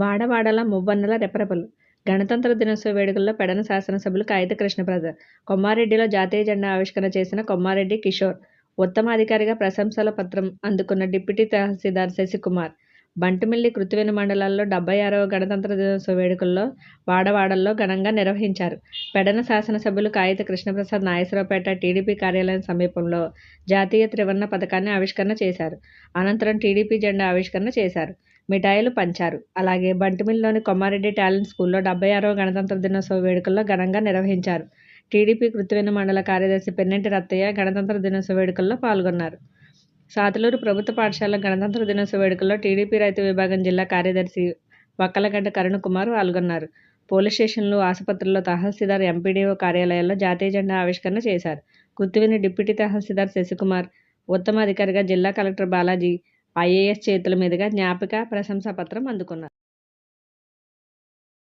వాడవాడలా మువ్వన్నెల రెపరెపలు. గణతంత్ర దినోత్సవ వేడుకల్లో పెడన శాసనసభ్యులు కాయిత కృష్ణప్రసాద్ కొమ్మారెడ్డిలో జాతీయ జెండా ఆవిష్కరణ చేసిన కొమ్మారెడ్డి కిషోర్. ఉత్తమాధికారిగా ప్రశంసల పత్రం అందుకున్న డిప్యూటీ తహసీల్దార్ శశికుమార్. బంటుమిల్లి కృత్తివేని మండలాల్లో డెబ్బై ఆరవ గణతంత్ర దినోత్సవ వేడుకల్లో వాడవాడల్లో ఘనంగా నిర్వహించారు. పెడన శాసనసభ్యులు కాయిత కృష్ణప్రసాద్ నాగేశ్వరపేట టీడీపీ కార్యాలయం సమీపంలో జాతీయ త్రివర్ణ పథకాన్ని ఆవిష్కరణ చేశారు. అనంతరం టీడీపీ జెండా ఆవిష్కరణ చేశారు. మిఠాయిలు పంచారు. అలాగే బంటిమిల్లిలోని కొమ్మారెడ్డి టాలెంట్ స్కూల్లో డెబ్బై ఆరవ గణతంత్ర దినోత్సవ వేడుకల్లో ఘనంగా నిర్వహించారు. టీడీపీ కృత్తివేని మండల కార్యదర్శి పెన్నెంటి రత్తయ్య గణతంత్ర దినోత్సవ వేడుకల్లో పాల్గొన్నారు. సాతులూరు ప్రభుత్వ పాఠశాల గణతంత్ర దినోత్సవ వేడుకల్లో టీడీపీ రైతు విభాగం జిల్లా కార్యదర్శి వక్కలగడ్డ కరుణకుమార్ పాల్గొన్నారు. పోలీస్ స్టేషన్లు ఆసుపత్రుల్లో తహసీల్దార్ ఎంపీడీఓ కార్యాలయాల్లో జాతీయ జెండా ఆవిష్కరణ చేశారు. గుత్తివేని డిప్యూటీ తహసీల్దార్ శశికుమార్ ఉత్తమ అధికారిగా జిల్లా కలెక్టర్ బాలాజీ ఐఏఎస్ చేతుల మీదుగా జ్ఞాపిక ప్రశంసాపత్రం అందుకున్నారు.